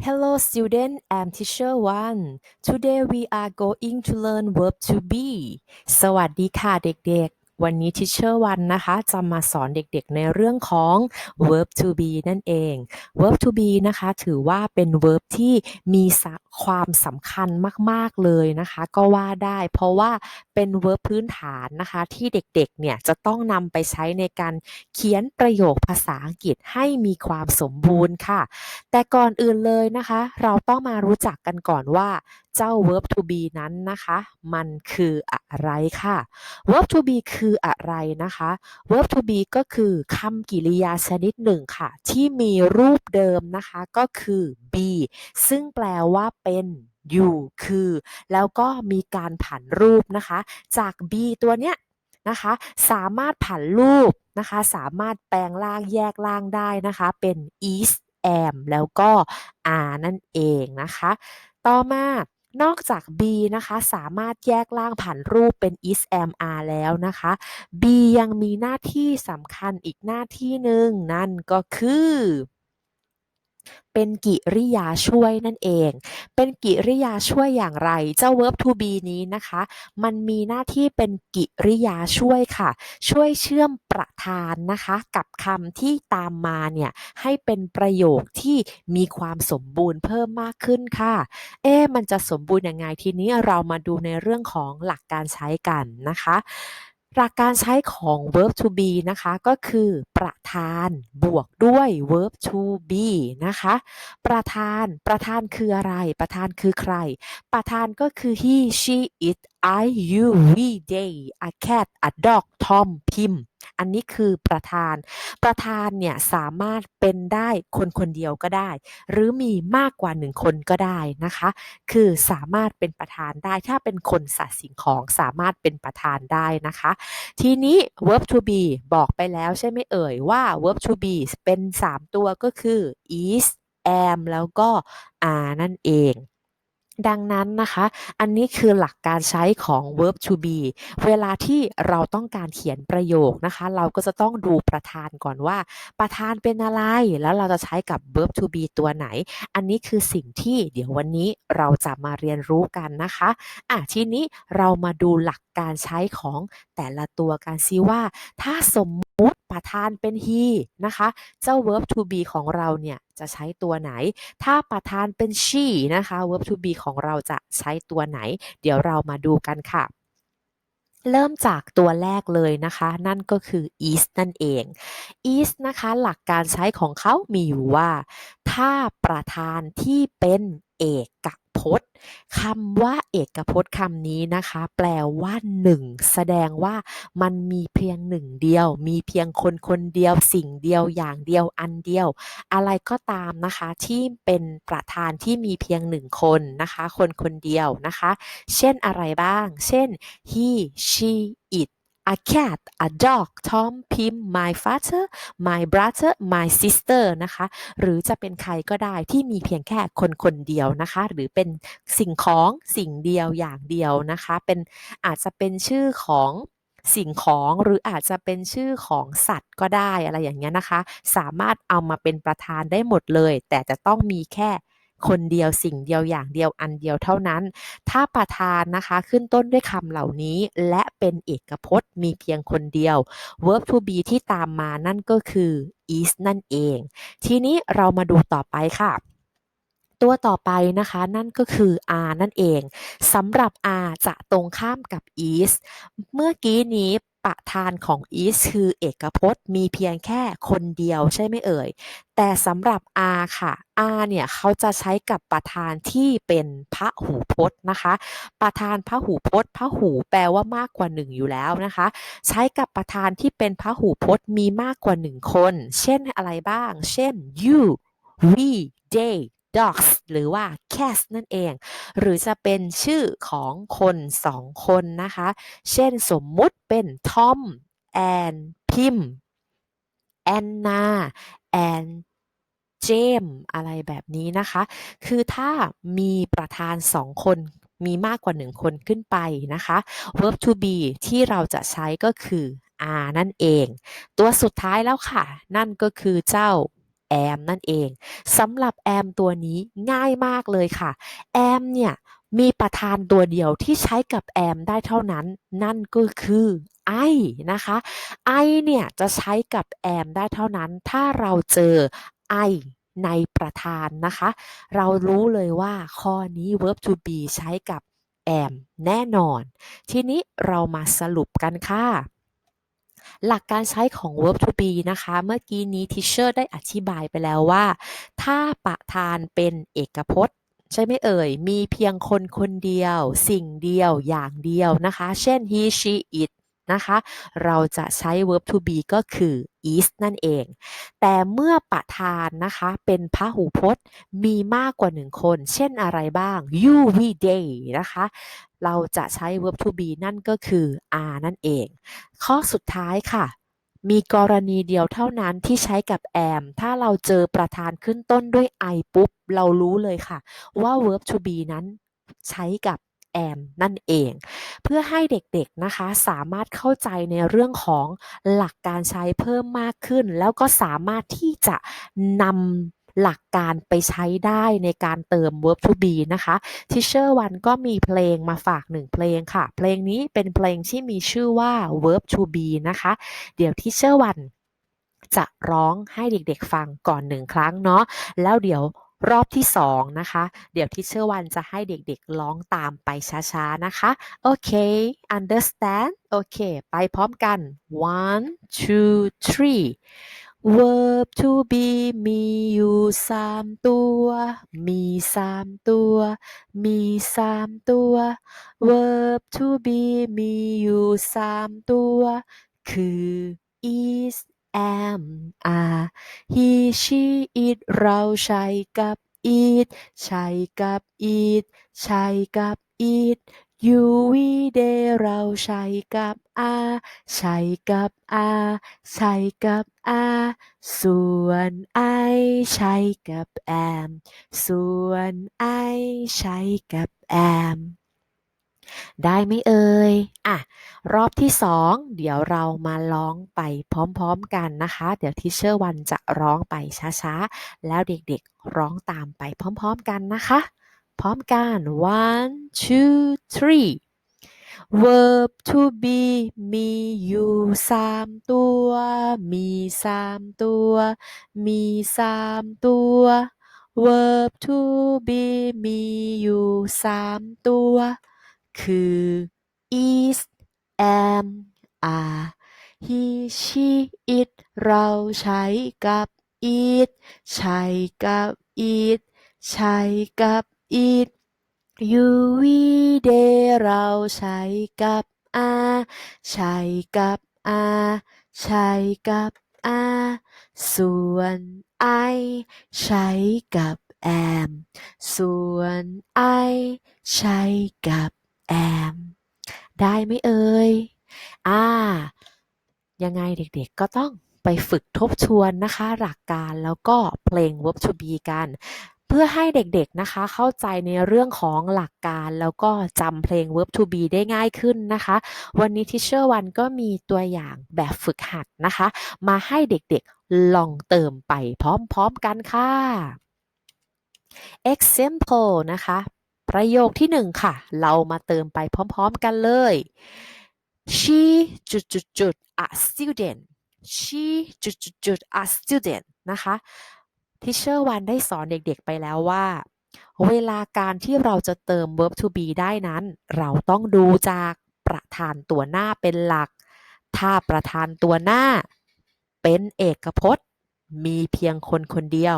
Hello student, I'm teacher One. Today we are going to learn verb to be. สวัสดีค่ะเด็กๆ วันนี้ teacher One นะคะจะมาสอนเด็กๆในเรื่องของ verb to be นั่นเอง verb to be นะคะ ถือว่าเป็น verb ที่มีความสำคัญมากๆเลยนะคะ ก็ว่าได้ เพราะว่าเป็น verb พื้นฐานนะคะ ที่เด็กๆเนี่ยจะต้องนำไปใช้ในการเขียนประโยคภาษาอังกฤษให้มีความสมบูรณ์ค่ะ แต่ก่อนอื่นเลยนะคะ เราต้องมารู้จักกันก่อนว่าเจ้า verb to be นั้นนะคะ มันคืออะไรค่ะ verb to be คือือะไรนะคะ verb to be ก็คือคำกริยาชนิดหนึ่งค่ะ ที่มีรูปเดิมนะคะ ก็คือ be ซึ่งแปลว่าเป็นอยู่คือ แล้วก็มีการผันรูปนะคะ จาก be ตัวเนี้ยนะคะ สามารถผันรูปนะคะ สามารถแปลงร่างแยกร่างได้นะคะ เป็น is am แล้วก็ are นั่นเองนะคะ ต่อมา นอกจาก b นะคะสามารถแยกล่างผ่านรูปเป็น is am are แล้วนะคะ b ยังมีหน้าที่สำคัญอีกหน้าที่หนึ่งนั่นก็คือ เป็นกิริยาช่วยนั่นเอง เป็นกิริยาช่วยอย่างไร เจ้า verb to be นี้นะคะ มันมีหน้าที่เป็นกิริยาช่วยค่ะ ช่วยเชื่อมประธานนะคะ กับคำที่ตามมาเนี่ยให้เป็นประโยคที่มีความสมบูรณ์เพิ่มมากขึ้นค่ะ เอ๊มันจะสมบูรณ์ยังไงทีนี้เรามาดูในเรื่องของหลักการใช้กันนะคะ หลักการใช้ของ verb to be นะคะ ก็คือประธานบวกด้วย verb to be นะคะ ประธาน ประธานคืออะไร ประธานคือใคร ประธานก็คือ he she it I you we they a cat a dog Tom พิมพ์อันนี้คือประธาน ประธานเนี่ยสามารถเป็นได้คนคนเดียวก็ได้ หรือมีมากกว่าหนึ่งคนก็ได้นะคะ คือสามารถเป็นประธานได้ถ้าเป็นคนสัตว์สิ่งของสามารถเป็นประธานได้นะคะ ทีนี้ verb to be บอกไปแล้วใช่ไหมเอ่ยว่า verb to be เป็น 3 ตัวก็คือ is am แล้วก็ are นั่นเอง ดังนั้นนะคะ อันนี้คือหลักการใช้ของ verb to be เวลาที่เราต้องการเขียนประโยคนะคะ เราก็จะต้องดูประธานก่อนว่า ประธานเป็นอะไร แล้วเราจะใช้กับ verb to be ตัวไหน อันนี้คือสิ่งที่เดี๋ยววันนี้เราจะมาเรียนรู้กันนะคะอะทีนี้เรามาดูหลักการใช้ของแต่ละตัวกันซิว่า ถ้าสมมุติ ประธานเป็น he นะคะ เจ้า verb to be ของเราเนี่ยจะใช้ตัวไหน ถ้าประธานเป็น she นะคะ verb to be ของเราจะใช้ตัวไหน เดี๋ยวเรามาดูกันค่ะเริ่มจากตัวแรกเลยนะคะ นั่นก็คือ is นั่นเอง is นะคะ หลักการใช้ของเขามีอยู่ว่า ถ้าประธานที่เป็นเอก พจน์คำว่าเอกพจน์คำนี้นะคะ แปลว่าหนึ่งแสดงว่ามันมีเพียงหนึ่งเดียว มีเพียงคนคนเดียว สิ่งเดียวอย่างเดียวอันเดียว อะไรก็ตามนะคะที่เป็นประธานที่มีเพียงหนึ่งคนนะคะ คนคนเดียวนะคะ เช่นอะไรบ้าง เช่น he she it a cat a dog Tom Pim my father my brother my sister นะคะ หรือจะเป็นใครก็ได้ที่มีเพียงแค่คนคนเดียวนะคะ หรือเป็นสิ่งของสิ่งเดียวอย่างเดียวนะคะ เป็นอาจจะเป็นชื่อของสิ่งของหรืออาจจะเป็นชื่อของสัตว์ก็ได้อะไรอย่างเงี้ยนะคะ สามารถเอามาเป็นประธานได้หมดเลย แต่จะต้องมีแค่ คนเดียวสิ่งเดียวอย่างเดียวอันเดียวเท่านั้น ถ้าประธานนะคะขึ้นต้นด้วยคำเหล่านี้ และเป็นเอกพจน์มีเพียงคนเดียว verb to be ที่ตามมานั่นก็คือ is นั่นเอง ทีนี้เรามาดูต่อไปค่ะตัวต่อไปนะคะนั่นก็คือ R นั่นเองสำหรับ R จะตรงข้ามกับ is เมื่อกี้นี้ ประธานของ is คือเอกพจน์ มีเพียงแค่คนเดียวใช่ไหมเอ่ย แต่สำหรับ r ค่ะ r เนี่ยเขาจะใช้กับประธานที่เป็นพระหูพจน์นะคะ ประธานพระหูพจน์พระหูแปลว่ามากกว่าหนึ่งอยู่แล้วนะคะ ใช้กับประธานที่เป็นพระหูพจน์มีมากกว่าหนึ่งคน เช่นอะไรบ้าง เช่น you we they dogs หรือว่า cats นั่นเอง หรือจะเป็นชื่อของคนสองคนนะคะ เช่นสมมุติเป็น Tom and Pim Anna and เจมอะไรแบบนี้นะคะ คือถ้ามีประธานสองคนมีมากกว่าหนึ่งคนขึ้นไปนะคะ verb to be ที่เราจะใช้ก็คือ are นั่นเอง ตัวสุดท้ายแล้วค่ะ นั่นก็คือเจ้า am นั่นเองสำหรับ am ตัวนี้ง่ายมากเลยค่ะ am เนี่ยมีประธานตัวเดียวที่ใช้กับ am ได้เท่านั้น นั่นก็คือ I นะคะ I เนี่ยจะใช้กับ am ได้เท่านั้น ถ้าเราเจอ I ในประธานนะคะ เรารู้เลยว่าข้อนี้ verb to be ใช้กับ am แน่นอน ทีนี้เรามาสรุปกันค่ะ หลักการใช้ของ verb to be นะคะ เมื่อกี้นี้ teacher ได้อธิบายไปแล้วว่า ถ้าประธานเป็นเอกพจน์ ใช่ไหมเอ่ย มีเพียงคนคนเดียว สิ่งเดียวอย่างเดียวนะคะ เช่น he she it นะคะ เราจะใช้ verb to be ก็คือ is นั่นเอง แต่เมื่อประธานนะคะ เป็นพหูพจน์มีมากกว่าหนึ่งคน เช่นอะไรบ้าง you we they นะคะ เราจะใช้ verb to be นั่นก็คือ are นั่นเอง ข้อสุดท้ายค่ะ มีกรณีเดียวเท่านั้นที่ใช้กับ am ถ้าเราเจอประธานขึ้นต้นด้วย I ปุ๊บ เรารู้เลยค่ะ ว่า verb to be นั้นใช้กับ am นั่นเอง เพื่อให้เด็กๆนะคะสามารถเข้าใจในเรื่องของหลักการใช้เพิ่มมากขึ้น แล้วก็สามารถที่จะนำหลักการไปใช้ได้ในการเติม verb to be นะคะ Teacher วันก็มีเพลงมาฝากหนึ่งเพลงค่ะ เพลงนี้เป็นเพลงที่มีชื่อว่า verb to be นะคะ เดี๋ยว Teacher วันจะร้องให้เด็กๆฟังก่อนหนึ่งครั้งเนาะ แล้วเดี๋ยว รอบที่สองนะคะ เดี๋ยว Teacher วันจะให้เด็กๆร้องตามไปช้าๆ นะคะ โอเค understand โอเค ไปพร้อมกัน one two three verb to be มีอยู่สามตัว มีสามตัว มีสามตัว verb to be มีอยู่สามตัว คือ is am are he she it เราใช้กับ it ใช้กับ it ใช้กับ it you we they เราใช้กับ are ใช้กับ are ใช้กับ are ส่วน I ใช้กับ am ส่วน I ใช้กับ am ได้ไหมเอ่ยอะรอบที่สองเดี๋ยวเรามาร้องไปพร้อมๆกันนะคะ เดี๋ยวทิเชอร์วันจะร้องไปช้าๆ แล้วเด็กๆร้องตามไปพร้อมๆกันนะคะ พร้อมกัน one two three verb to be มีอยู่สามตัว มีสามตัว มีสามตัว verb to be มีอยู่สามตัว คือ is am are he she it เราใช้กับ it ใช้กับ it ใช้กับ it you we they เราใช้กับ are ใช้กับ are ใช้กับ are ส่วน I ใช้กับ am ส่วน I ใช้กับ am ได้ไหมเอ่ย อ่า ยังไงเด็กๆก็ต้องไปฝึกทบทวนนะคะ หลักการแล้วก็เพลง verb to be กัน เพื่อให้เด็กๆนะคะ เข้าใจในเรื่องของหลักการแล้วก็จำเพลง verb to be ได้ง่ายขึ้นนะคะ วันนี้ Teacher วันก็มีตัวอย่างแบบฝึกหัดนะคะ มาให้เด็กๆลองเติมไปพร้อมๆกันค่ะ example นะคะ ประโยคที่หนึ่งค่ะ เรามาเติมไปพร้อมๆกันเลย she จุดจุดจุด a student she จุดจุดจุด a student นะคะทิเชอร์วันได้สอนเด็กๆไปแล้วว่า เวลาการที่เราจะเติม verb to be ได้นั้น เราต้องดูจากประธานตัวหน้าเป็นหลัก ถ้าประธานตัวหน้า เป็นเอกพจน์ มีเพียงคนคนเดียว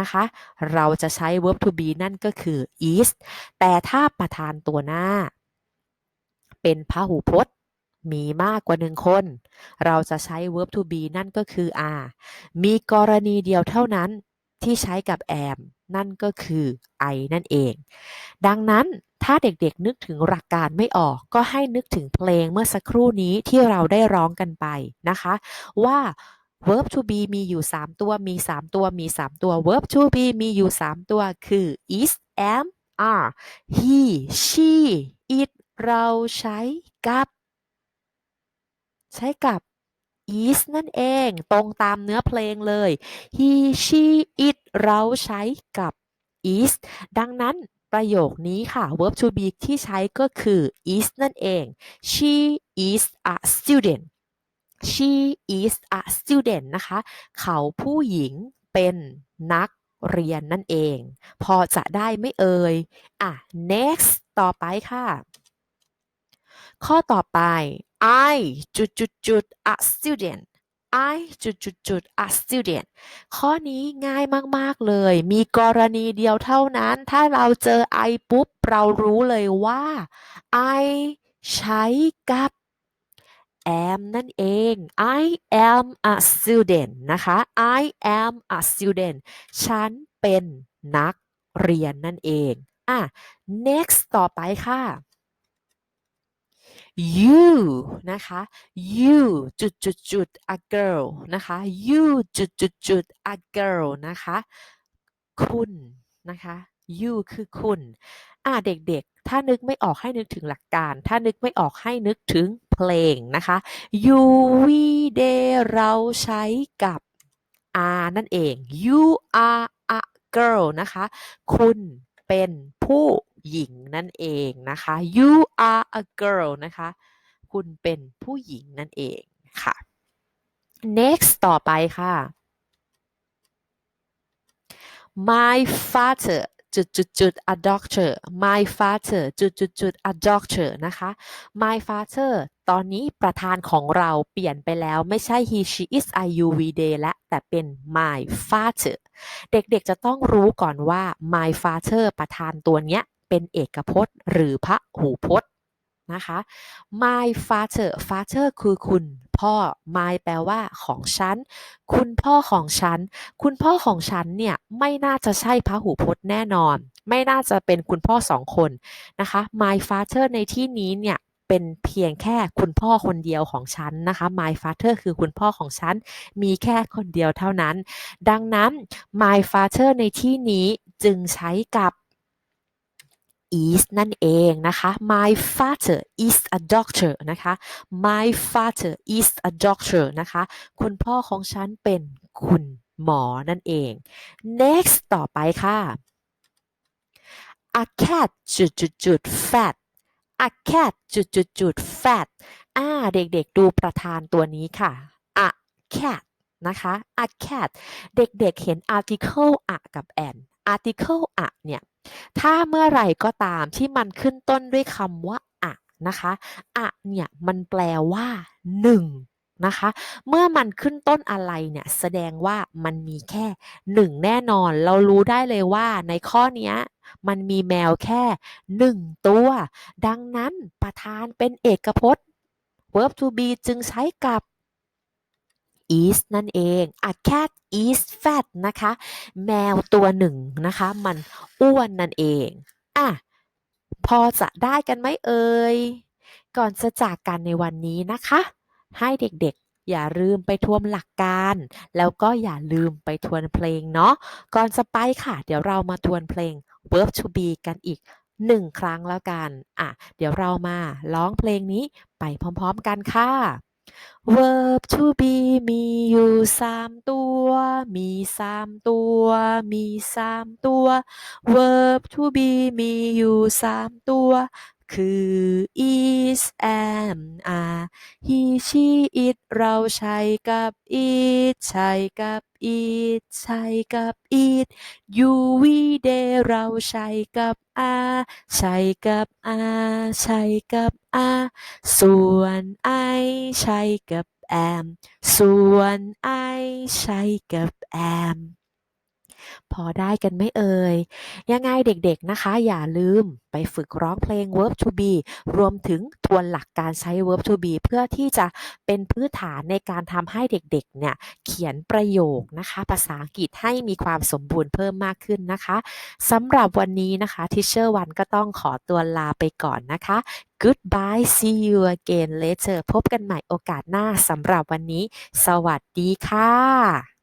นะคะ เราจะใช้ verb to be นั่นก็คือ is แต่ถ้าประธานตัวหน้า เป็นพหูพจน์ มีมากกว่าหนึ่งคน เราจะใช้ verb to be นั่นก็คือ are มีกรณีเดียวเท่านั้นที่ใช้กับ am นั่นก็คือ I นั่นเอง ดังนั้นถ้าเด็กๆนึกถึงหลักการไม่ออกก็ให้นึกถึงเพลงเมื่อสักครู่นี้ที่เราได้ร้องกันไปนะคะ ว่า verb to be มีอยู่ 3 ตัว มี 3 ตัว มี 3 ตัว verb to be มีอยู่ 3 ตัว คือ is am are he she it เราใช้กับ ใช้กับ is นั่นเอง ตรงตามเนื้อเพลงเลย he she it เราใช้กับ is ดังนั้นประโยคนี้ค่ะ verb to be ที่ใช้ก็คือ is นั่นเอง she is a student she is a student นะคะ เขาผู้หญิงเป็นนักเรียนนั่นเอง พอจะได้ไม่เอ่ย อะ next ต่อไปค่ะ ข้อต่อไป I จุดจุดจุด a student I จุดจุดจุด a student ข้อนี้ง่ายมาก ๆ เลย มีกรณีเดียวเท่านั้น ถ้าเราเจอ I ปุ๊บ เรารู้เลยว่า I ใช้กับ am นั่นเอง I am a student นะคะ I am a student ฉันเป็นนักเรียนนั่นเอง อะ next ต่อไปค่ะ you นะคะ you จุดจุดจุด a girl นะคะ you จุดจุดจุด a girl นะคะ คุณนะคะ you คือคุณ อ่าเด็กๆ ถ้านึกไม่ออกให้นึกถึงหลักการ ถ้านึกไม่ออกให้นึกถึง เพลงนะคะ you we they เราใช้กับ are นั่นเอง you are a girl นะคะ คุณเป็นผู้หญิงนั่นเองนะคะ you are a girl นะคะ คุณเป็นผู้หญิงนั่นเองค่ะ next ต่อไปค่ะ my father จุดจุดจุด a doctor my father จุดจุดจุด a doctor นะคะ my father ตอนนี้ประธานของเราเปลี่ยนไปแล้วไม่ใช่ he she is I you we they และแต่เป็น my father เด็กๆจะต้องรู้ก่อนว่า my father ประธานตัวเนี้ยเป็นเอกพจน์ หรือพระหูพจน์นะคะ my father father คือคุณ พ่อ my แปลว่าของฉัน คุณพ่อของฉัน คุณพ่อของฉันเนี่ยไม่น่าจะใช่พระหูพจน์แน่นอน ไม่น่าจะเป็นคุณพ่อสองคนนะคะ my father ในที่นี้เนี่ยเป็นเพียงแค่คุณพ่อคนเดียวของฉันนะคะ my father คือคุณพ่อของฉัน มีแค่คนเดียวเท่านั้น ดังนั้น my father ในที่นี้จึงใช้กับ is นั่นเองนะคะ my father is a doctor นะคะ my father is a doctor นะคะ คุณพ่อของฉันเป็นคุณหมอนั่นเอง next ต่อไปค่ะ a cat จุดจุดจุด fat a cat จุดจุดจุด fat อ่า เด็กๆ ดูประธานตัวนี้ค่ะ a cat นะคะ a cat เด็กๆ เห็น article a กับ an article a เนี่ย ถ้าเมื่อไหร่ก็ตามที่มันขึ้นต้นด้วยคำว่าอะนะคะอะเนี่ยมันแปลว่าหนึ่งนะคะเมื่อมันขึ้นต้นอะไรเนี่ยแสดงว่ามันมีแค่หนึ่งแน่นอน เรารู้ได้เลยว่าในข้อนี้มันมีแมวแค่หนึ่งตัว ดังนั้นประธานเป็นเอกพจน์ verb to be จึงใช้กับ is นั่นเอง a cat is fat นะคะ แมวตัวหนึ่งนะคะ มันอ้วนนั่นเองอะพอจะได้กันไหมเอ่ย ก่อนจะจากกันในวันนี้นะคะ ให้เด็กๆ อย่าลืมไปทวนหลักการ แล้วก็อย่าลืมไปทวนเพลงเนาะ ก่อนจะไปค่ะ เดี๋ยวเรามาทวนเพลง verb to be กันอีกหนึ่งครั้งแล้วกัน อะ เดี๋ยวเรามาร้องเพลงนี้ไปพร้อมๆกันค่ะ verb to be มีอยู่สามตัว มีสามตัว มีสามตัว verb to be มีอยู่สามตัว คือ is am are he she it เราใช้กับ it ใช้กับ it ใช้กับ it you we they เราใช้กับ are ใช้กับ are ใช้กับ are ส่วน I ใช้กับ am ส่วน I ใช้กับ am พอได้กันไหมเอ่ย ยังไงเด็กๆนะคะ อย่าลืมไปฝึกร้องเพลง verb to be รวมถึงทวนหลักการใช้ verb to be เพื่อที่จะเป็นพื้นฐานในการทำให้เด็กๆเนี่ยเขียนประโยคนะคะ ภาษาอังกฤษให้มีความสมบูรณ์เพิ่มมากขึ้นนะคะสำหรับวันนี้นะคะ Teacher วันก็ต้องขอตัวลาไปก่อนนะคะ Goodbye see you again later พบกันใหม่โอกาสหน้าสำหรับวันนี้ สวัสดีค่ะ